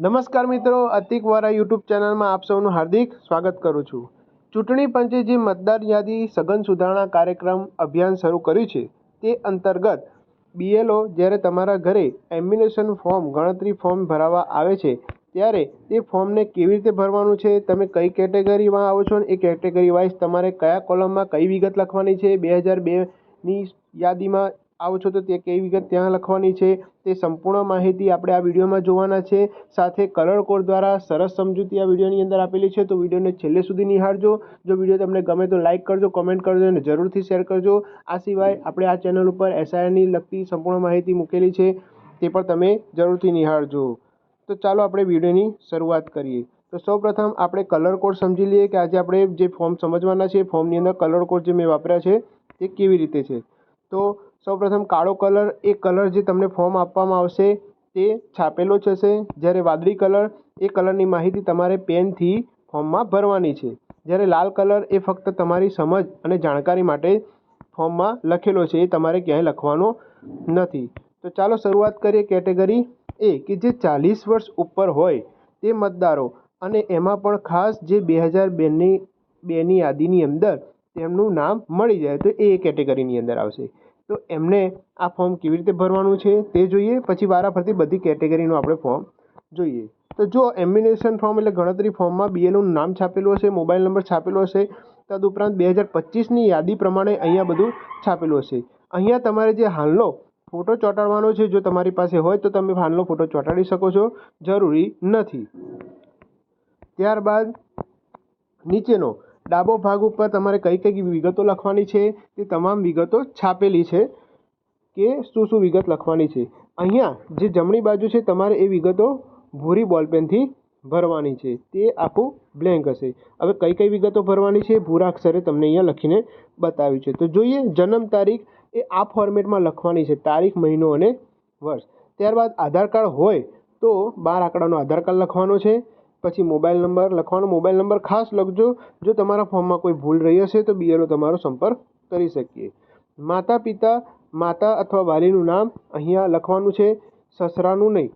નમસ્કાર મિત્રો અતિકવારા યુટ્યુબ ચેનલમાં આપ સૌનું હાર્દિક સ્વાગત કરું છું. ચૂંટણી પંચે જે મતદાર યાદી સઘન સુધારણા કાર્યક્રમ અભિયાન શરૂ કર્યું છે, તે અંતર્ગત બીએલઓ જ્યારે તમારા ઘરે એમ્બ્યુલેશન ફોર્મ, ગણતરી ફોર્મ ભરાવા આવે છે, ત્યારે તે ફોર્મને કેવી રીતે ભરવાનું છે, તમે કઈ કેટેગરીમાં આવો છો ને એ કેટેગરી વાઇઝ તમારે કયા કોલમમાં કઈ વિગત લખવાની છે, બે હજાર બેની યાદીમાં આવો છો તો તે કઈ વિગત ત્યાં લખવાની છે? તે સંપૂર્ણ માહિતી આપણે આ વિડીયોમાં જોવાના છે. સાથે કલર કોડ દ્વારા સરસ સમજૂતી આ વિડીયોની અંદર આપેલી છે, તો વિડીયોને છેલ્લે સુધી નિહાળજો. જો વીડિયો તમને ગમે તો લાઇક કરજો, કોમેન્ટ કરજો અને જરૂરથી શેર કરજો. આ સિવાય આપણે આ ચેનલ ઉપર એસઆઈઆરની લગતી સંપૂર્ણ માહિતી મૂકેલી છે, તે પણ તમે જરૂરથી નિહાળજો. તો ચાલો આપણે વિડીયોની શરૂઆત કરીએ. તો સૌપ્રથમ આપણે કલર કોડ સમજી લઈએ કે આજે આપણે જે ફોર્મ સમજવાના છે, ફોર્મની અંદર કલર કોડ જે મેં વાપર્યા છે, તે કેવી રીતે છે? તો સૌપ્રથમ કાળો કલર એ કલર જે તમને ફોર્મ આપવામાં આવશે તે છાપેલો જશે જ્યારે વાદળી કલર એ કલરની માહિતી તમારે પેનથી ફોર્મમાં ભરવાની છે. જ્યારે લાલ કલર એ ફક્ત તમારી સમજ અને જાણકારી માટે ફોર્મમાં લખેલો છે એ તમારે ક્યાંય લખવાનો નથી. તો ચાલો શરૂઆત કરીએ કેટેગરી એ, કે જે ચાલીસ વર્ષ ઉપર હોય તે મતદારો અને એમાં પણ ખાસ જે બે હજાર બેની બેની યાદીની અંદર તેમનું નામ મળી જાય તો એ કેટેગરીની અંદર આવશે. તો એમને આ ફોર્મ કેવી રીતે ભરવાનું છે તે જોઈએ. પછી વારાફરતી બધી કેટેગરીનું આપણે ફોર્મ જોઈએ. તો જો એમ્બિનેશન ફોર્મ એટલે ગણતરી ફોર્મમાં બીએલનું નામ છાપેલું હશે મોબાઈલ નંબર છાપેલો હશે, તદુપરાંત બે હજાર પચીસની યાદી પ્રમાણે અહીંયા બધું છાપેલું હશે. અહીંયા તમારે જે હાલનો ફોટો ચોંટાડવાનો છે, જો તમારી પાસે હોય તો તમે હાલનો ફોટો ચોંટાડી શકો છો. જરૂરી નથી. ત્યારબાદ નીચેનો ડાબો ભાગ ઉપર તમારે કઈ કઈ વિગતો લખવાની છે તે તમામ વિગતો છાપેલી છે કે શું શું વિગત લખવાની છે. અહીંયા જે જમણી બાજુ છે તમારે એ વિગતો ભૂરી બોલપેનથી ભરવાની છે. તે આખું બ્લેન્ક હશે. હવે કઈ કઈ વિગતો ભરવાની છે ભૂરા અક્ષરે તમને અહીંયા લખીને બતાવ્યું છે. તો જોઈએ જન્મ તારીખ એ આ ફોર્મેટમાં લખવાની છે. તારીખ, મહિનો અને વર્ષ. ત્યારબાદ આધાર કાર્ડ હોય તો બાર આંકડાનો આધાર કાર્ડ લખવાનો છે. પછી મોબાઈલ નંબર, લખવાનો મોબાઈલ નંબર ખાસ લખજો. જો તમારા ફોર્મમાં કોઈ ભૂલ રહી હશે તો બીએલઓ તમારો સંપર્ક કરી શકીએ. માતા પિતા, માતા અથવા વાલીનું નામ અહીંયા લખવાનું છે, સસરાનું નહીં.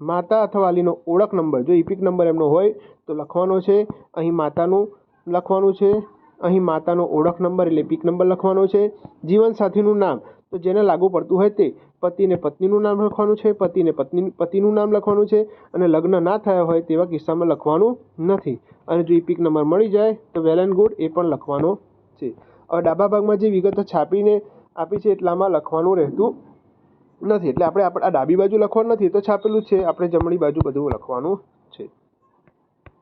માતા અથવા વાલીનો ઓળખ નંબર, જો ઇપિક નંબર એમનો હોય તો લખવાનો છે, અહીં માતાનું લખવાનું છે, અહીં માતાનો ઓળખ નંબર એટલે પિક નંબર લખવાનો છે. જીવનસાથીનું નામ તો જેને લાગુ પડતું હોય તે પતિને પત્નીનું નામ લખવાનું છે, પતિને પત્ની, પતિનું નામ લખવાનું છે અને લગ્ન ના થયા હોય તેવા કિસ્સામાં લખવાનું નથી. અને જો ઇપિક નંબર મળી જાય તો વેલ એન્ડ ગુડ એ પણ લખવાનો છે. હવે ડાબા ભાગમાં જે વિગતો છાપીને આપી છે એટલામાં લખવાનું રહેતું નથી. એટલે આપણે આ ડાબી બાજુ લખવાનું નથી તો છાપેલું છે. આપણે જમણી બાજુ બધું લખવાનું છે.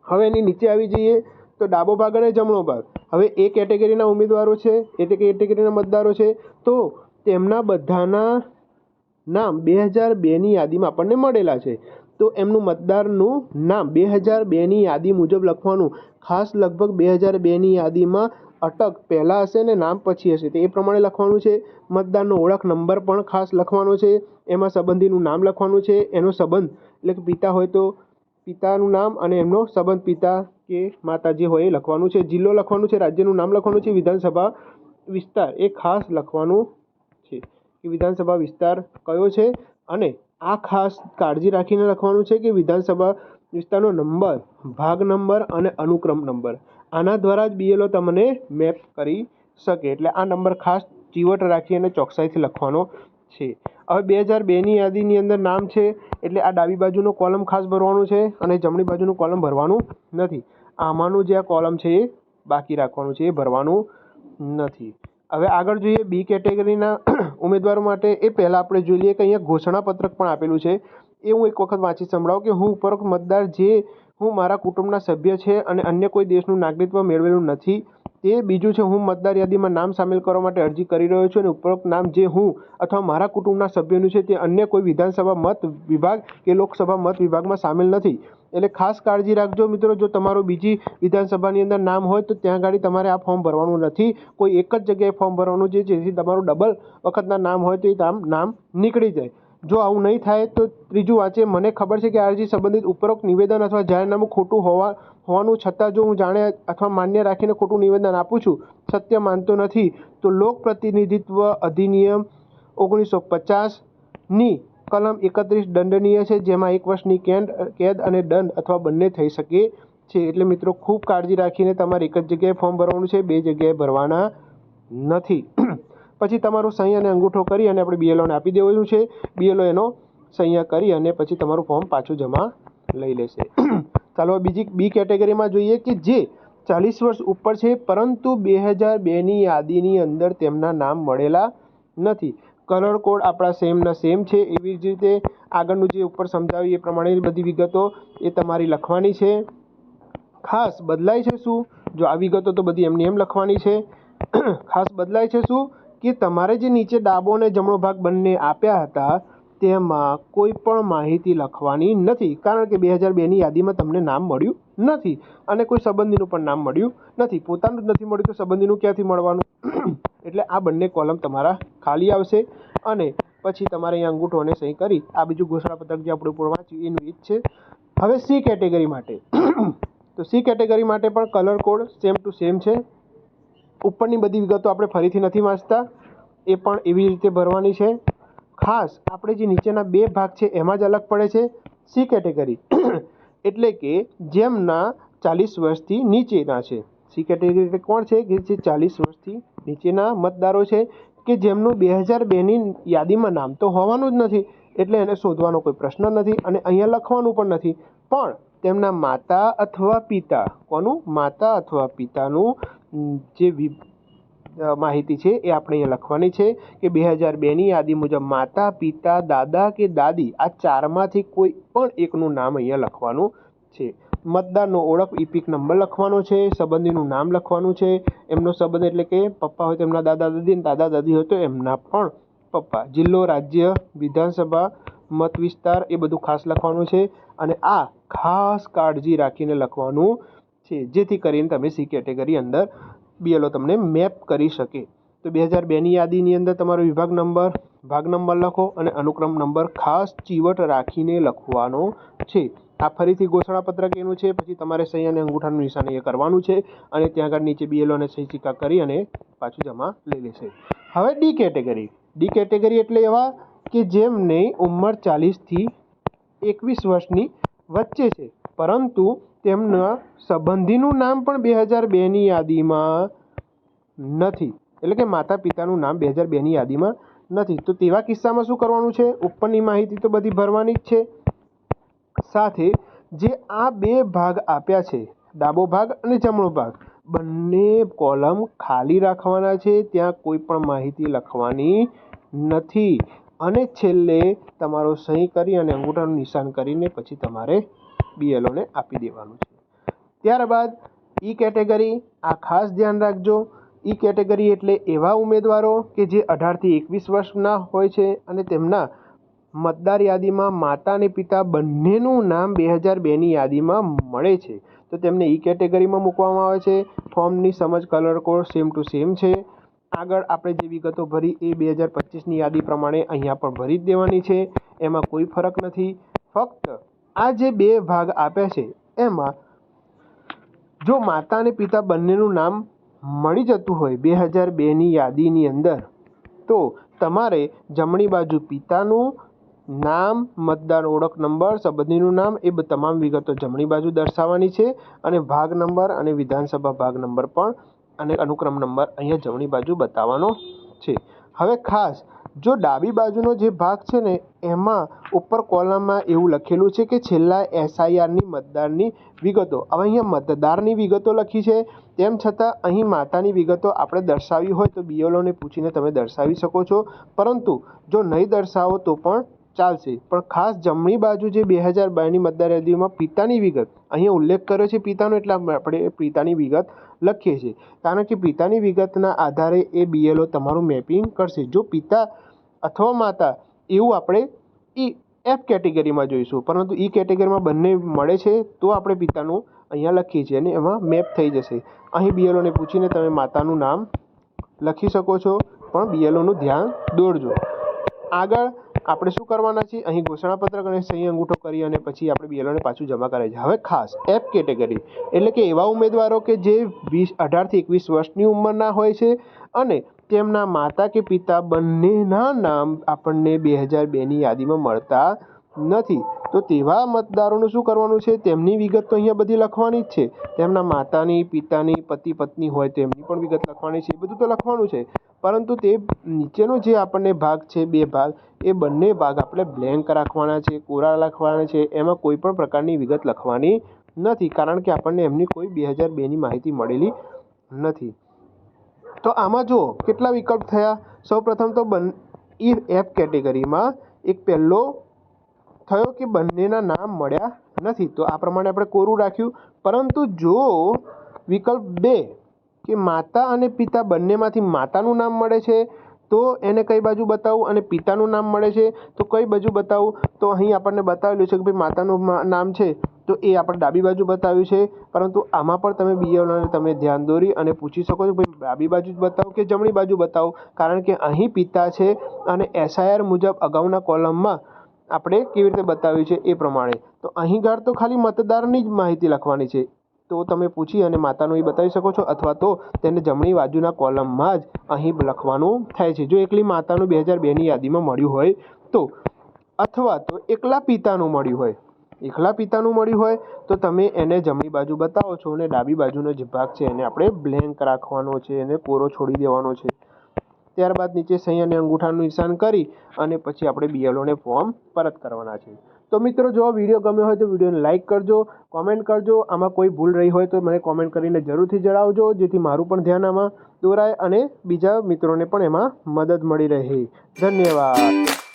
હવે એની નીચે આવી જઈએ તો ડાબો ભાગ અને જમણો ભાગ. હવે એ કેટેગરીના ઉમેદવારો છે, એ કેટેગરીના મતદારો છે. તો તેમના બધાના નામ બે હજાર બેની યાદીમાં આપણને મળેલા છે. તો એમનું મતદારનું નામ બે હજાર બેની યાદી મુજબ લખવાનું. ખાસ લગભગ બે હજાર બેની યાદીમાં અટક પહેલાં હશે ને નામ પછી હશે. તો એ પ્રમાણે લખવાનું છે. મતદારનો ઓળખ નંબર પણ ખાસ લખવાનો છે. એમાં સંબંધીનું નામ લખવાનું છે. એનો સંબંધ એટલે કે પિતા હોય તો પિતાનું નામ અને એમનો સંબંધ પિતા કે માતા જે હોય એ લખવાનું છે. જિલ્લો લખવાનું છે. રાજ્યનું નામ લખવાનું છે. વિધાનસભા વિસ્તાર એ ખાસ લખવાનું છે. કે વિધાનસભા વિસ્તાર કયો છે? અને આ ખાસ કાળજી રાખીને લખવાનું છે કે વિધાનસભા વિસ્તારનો નંબર, ભાગ નંબર અને અનુક્રમ નંબર. આના દ્વારા જ બીએલઓ તમને મેપ કરી શકે. એટલે આ નંબર ખાસ ચીવટ રાખી અને ચોકસાઈથી લખવાનો છે. હવે બે હજાર બેની યાદીની અંદર નામ છે, એટલે આ ડાબી બાજુનો કોલમ ખાસ ભરવાનું છે અને જમણી બાજુનું કોલમ ભરવાનું નથી. આમાંનું જે આ કોલમ છે એ બાકી રાખવાનું છે, એ ભરવાનું નથી. હવે આગળ જોઈએ બી કેટેગરીના ઉમેદવારો માટે. એ પહેલાં આપણે જોઈ લઈએ કે અહીંયા ઘોષણાપત્રક પણ આપેલું છે. એ હું એક વખત વાંચી સંભળાવું કે હું ઉપરોક્ત મતદાર જે હું મારા કુટુંબના સભ્ય છે અને અન્ય કોઈ દેશનું નાગરિકત્વ મેળવેલું નથી. તે બીજું છે, હું મતદાર યાદીમાં નામ સામેલ કરવા માટે અરજી કરી રહ્યો છું અને ઉપરોક્ત નામ જે હું અથવા મારા કુટુંબના સભ્યનું છે, તે અન્ય કોઈ વિધાનસભા મત વિભાગ કે લોકસભા મત વિભાગમાં સામેલ નથી. એટલે ખાસ કાળજી રાખજો મિત્રો, જો તમારું બીજી વિધાનસભાની અંદર નામ હોય તો ત્યાં આગળ તમારે આ ફોર્મ ભરવાનું નથી. કોઈ એક જ જગ્યાએ ફોર્મ ભરવાનું છે, જેથી તમારું ડબલ વખતના નામ હોય તો એ નામ નીકળી જાય. જો આવું નહીં થાય તો ત્રીજું વાંચે, મને ખબર છે કે અરજી સંબંધિત ઉપરોક્ત નિવેદન અથવા જાહેરનામું ખોટું હોવા, હોવાનું છતાં જો હું જાણે અથવા માન્ય રાખીને ખોટું નિવેદન આપું છું, સત્ય માનતો નથી. તો લોક પ્રતિનિધિત્વ અધિનિયમ ઓગણીસો પચાસની કલમ એકત્રીસ દંડનીય છે, જેમાં એક વર્ષની કેદ કેદ અને દંડ અથવા બંને થઈ શકે છે. એટલે મિત્રો, ખૂબ કાળજી રાખીને તમારે એક જ જગ્યાએ ફોર્મ ભરવાનું છે, બે જગ્યાએ ભરવાના નથી. પછી તમારું સહી અને અંગૂઠો કરી અને આપણે બીએલઓને આપી દેવાનું છે. બીએલઓ એનો સહીયા કરી અને પછી તમારું ફોર્મ પાછું જમા લઈ લેશે. ચાલો બીજી બી કેટેગરીમાં જોઈએ કે જે ચાલીસ વર્ષ ઉપર છે, પરંતુ બે હજાર બેની યાદીની અંદર તેમના નામ મળેલા નથી. કલર કોડ આપણા સેમના સેમ છે. એવી જ રીતે આગળનું જે ઉપર સમજાવ્યું એ પ્રમાણેની બધી વિગતો એ તમારી લખવાની છે. ખાસ બદલાય છે શું? જો આ વિગતો તો બધી એમની એમ લખવાની છે. ખાસ બદલાય છે શું? કે તમારે જે નીચે ડાબો અને જમણો ભાગ બંને આપ્યા હતા, તેમાં કોઈ પણ માહિતી લખવાની નથી. કારણ કે બે હજાર બેની યાદીમાં તમને નામ મળ્યું નથી અને કોઈ સંબંધીનું પણ નામ મળ્યું નથી. પોતાનું જ નથી મળ્યું તો સંબંધીનું ક્યાંથી મળવાનું? એટલે આ બંને કોલમ તમારા ખાલી આવશે અને પછી તમારે અહીંયા અંગૂઠોને સહી કરી આ બીજું ઘોષણાપત્રક જે આપણે ઉપર વાંચ્યું એનું એ જ છે. હવે સી કેટેગરી માટે. તો સી કેટેગરી માટે પણ colour code same to same છે. ઉપરની બધી વિગતો આપણે ફરીથી નથી વાંચતા. એ પણ એવી રીતે ભરવાની છે. ખાસ આપણે જે નીચેના બે ભાગ છે એમાં જ અલગ પડે છે. C category. એટલે કે જેમના ચાલીસ વર્ષથી નીચેના છે. સી કેટેગરી એટલે કોણ છે? કે જે ચાલીસ વર્ષથી નીચેના મતદારો છે કે જેમનું બે હજાર બેની યાદીમાં નામ તો હોવાનું જ નથી. એટલે એને શોધવાનો કોઈ પ્રશ્ન નથી અને અહીંયા લખવાનું પણ નથી. પણ તેમના માતા અથવા પિતા, કોનું? માતા અથવા પિતાનું જે વિ- માહિતી છે એ આપણે અહીંયા લખવાની છે કે બે હજાર બેની યાદી મુજબ માતા, પિતા, દાદા કે દાદી, આ ચારમાંથી કોઈ પણ એકનું નામ અહીંયા લખવાનું છે. મતદારનો ઓળખ ઇપિક નંબર લખવાનો છે, સંબંધીનું નામ લખવાનું છે, એમનો સંબંધ એટલે કે પપ્પા હોય તો એમના દાદા દાદી અને દાદા દાદી હોય તો એમના પણ પપ્પા. જિલ્લો, રાજ્ય, વિધાનસભા મત વિસ્તાર એ બધું ખાસ લખવાનું છે અને આ ખાસ કાળજી રાખીને લખવાનું છે. જેથી કરીને તમે સી કેટેગરી અંદર બીએલઓ તમને મેપ કરી શકે. તો બે હજાર બેની યાદીની અંદર તમારો વિભાગ નંબર, ભાગ નંબર લખો અને અનુક્રમ નંબર ખાસ ચીવટ રાખીને લખવાનો છે. આ ફરીથી ઘોષણાપત્રક એનું છે, પછી તમારે સહી અને અંગૂઠાનું નિશાન એ કરવાનું છે અને ત્યાં આગળ નીચે બીએલઓ અને સહી સિક્કા કરી અને પાછું જમા લઈ લેશે. હવે ડી કેટેગરી. ડી કેટેગરી એટલે એવા કે જેમને ઉંમર ચાલીસથી એકવીસ વર્ષની વચ્ચે છે. પરંતુ તેમના સંબંધીનું નામ પણ બે હજાર બેની યાદીમાં નથી. એટલે કે માતા પિતાનું નામ બે હજાર બેની યાદીમાં નથી. તો તેવા કિસ્સામાં શું કરવાનું છે? ઉપરની માહિતી તો બધી ભરવાની જ છે. સાથે જે આ બે ભાગ આપ્યા છે, ડાબો ભાગ અને જમણો ભાગ, બંને કોલમ ખાલી રાખવાના છે. ત્યાં કોઈ પણ માહિતી લખવાની નથી. અને છેલ્લે તમારો સહી કરી અને અંગૂઠાનું નિશાન કરીને પછી તમારે બીએલઓને આપી દેવાનું છે. ત્યારબાદ ઈ કેટેગરી આ ખાસ ધ્યાન રાખજો. ઈ કેટેગરી એટલે એવા ઉમેદવારો કે જે અઢારથી એકવીસ વર્ષના હોય છે અને તેમના મતદાર યાદીમાં માતા અને પિતા બંનેનું નામ બે હજાર બેની યાદીમાં મળે છે. તો તેમને ઈ કેટેગરીમાં મૂકવામાં આવે છે. ફોર્મની સમજ colour code same to same છે. આગળ આપણે જે વિગતો ભરી એ બે હજાર પચીસની યાદી પ્રમાણે અહીંયા પણ ભરી જ દેવાની છે. એમાં કોઈ ફરક નથી. ફક્ત આ જે બે ભાગ આપ્યા છે, એમાં જો માતા અને પિતા બંનેનું નામ મળી જતું હોય બે હજાર બેની યાદીની અંદર, તો તમારે જમણી બાજુ પિતાનું નામ, મતદાર ઓળખ નંબર, સંબંધીનું નામ એ તમામ વિગતો જમણી બાજુ દર્શાવવાની છે અને ભાગ નંબર અને વિધાનસભા ભાગ નંબર પણ અને અનુક્રમ નંબર અહીંયા જમણી બાજુ બતાવવાનો છે. હવે ખાસ, જો ડાબી બાજુનો જે ભાગ છે ને, એમાં ઉપર કોલમમાં એવું લખેલું છે કે છેલ્લા એસઆઈઆરની મતદારની વિગતો. હવે અહીંયા મતદારની વિગતો લખી છે. તેમ છતાં અહીં માતાની વિગતો આપણે દર્શાવી હોય તો બીએલઓને પૂછીને તમે દર્શાવી શકો છો. પરંતુ જો નહીં દર્શાવો તો પણ ચાલશે. પણ ખાસ જમણી બાજુ જે બે હજાર બારની મતદાર યાદીમાં પિતાની વિગત, અહીંયા ઉલ્લેખ કર્યો છે પિતાનો એટલે આપણે પિતાની વિગત લખીએ છીએ. કારણ કે પિતાની વિગતના આધારે એ બીએલઓ તમારું મેપિંગ કરશે. જો પિતા અથવા માતા એવું આપણે ઈ એફ કેટેગરીમાં જોઈશું, પરંતુ ઈ કેટેગરીમાં બંને મળે છે, તો આપણે પિતાનું અહીંયા લખીએ છીએ અને એમાં મેપ થઈ જશે. અહીં બીએલઓને પૂછીને તમે માતાનું નામ લખી શકો છો, પણ બીએલઓનું ધ્યાન દોરજો. આગળ આપણે શું કરવાના છીએ? અહીં ઘોષણાપત્રક અને સહી અંગૂઠો કરી અને પછી આપણે બીએલઓને પાછું જમા કરાય છે. હવે ખાસ એફ કેટેગરી એટલે કે એવા ઉમેદવારો કે જે વીસ, અઢારથી એકવીસ વર્ષની ઉંમરના હોય છે અને તેમના માતા કે પિતા બંનેના નામ આપણને બે હજાર બેની યાદીમાં મળતા નથી. તો તેવા મતદારોનું શું કરવાનું છે? તેમની વિગત તો અહીંયા બધી લખવાની જ છે. તેમના માતાની, પિતાની પતિ પત્ની હોય તો એમની પણ વિગત લખવાની છે. એ બધું તો લખવાનું છે. પરંતુ તે નીચેનો જે આપણને ભાગ છે, બે ભાગ, એ બંને ભાગ આપણે બ્લેન્ક રાખવાના છે, કોરા લખવાના છે. એમાં કોઈ પણ પ્રકારની વિગત લખવાની નથી. કારણ કે આપણને એમની કોઈ બે હજાર બેની માહિતી મળેલી નથી. તો આમાં જુઓ, કેટલા વિકલ્પ થયા? સૌપ્રથમ તો બન, ઈ એફ કેટેગરીમાં એક પહેલો થયો કે બંનેના નામ મળ્યા નથી? તો આ પ્રમાણે આપણે કોરું રાખ્યું. પરંતુ જો વિકલ્પ બે, કે માતા અને પિતા બંનેમાંથી માતાનું નામ મળે છે, તો એને કઈ બાજુ બતાવવું અને પિતાનું નામ મળે છે, તો કઈ બાજુ બતાવું? તો અહીં આપણને બતાવેલું છે કે ભાઈ માતાનું નામ છે, તો એ આપણે ડાબી બાજુ બતાવ્યું છે. પરંતુ આમાં પણ તમે બીએલઓને તમે ધ્યાન દોરી અને પૂછી શકો છો, ભાઈ ડાબી બાજુ જ બતાવો કે જમણી બાજુ બતાવો? કારણ કે અહીં પિતા છે અને એસઆઈઆર મુજબ અગાઉના કોલમમાં આપણે કેવી રીતે બતાવ્યું છે એ પ્રમાણે. તો અહીં ગાળ તો ખાલી મતદારની જ માહિતી લખવાની છે. તો તમે પૂછી અને માતાનું એ બતાવી શકો છો અથવા તો તેને જમણી બાજુના કોલમમાં જ અહીં લખવાનું થાય છે. જો એકલી માતાનું બે હજાર બેની યાદીમાં મળ્યું હોય તો અથવા તો એકલા પિતાનું મળ્યું હોય. એકલા પિતાનું મળ્યું હોય તો તમે એને જમણી બાજુ બતાવો છો અને ડાબી બાજુનો જે ભાગ છે એને આપણે બ્લેન્ક રાખવાનો છે, એને કોરો છોડી દેવાનો છે. ત્યારબાદ નીચે સહી અને અંગૂઠાનું નિશાન કરી અને પછી આપણે બીએલઓને ફોર્મ પરત કરવાના છે. તો મિત્રો, જો વીડિયો ગમ્યો હોય તો વિડીયોને લાઇક કરજો કોમેન્ટ કરજો. આમાં કોઈ ભૂલ રહી હોય તો મને કોમેન્ટ કરીને જરૂરથી જણાવજો, જેથી મારું પણ ધ્યાન આમાં દોરાય અને બીજા મિત્રોને પણ એમાં મદદ મળી રહે. ધન્યવાદ.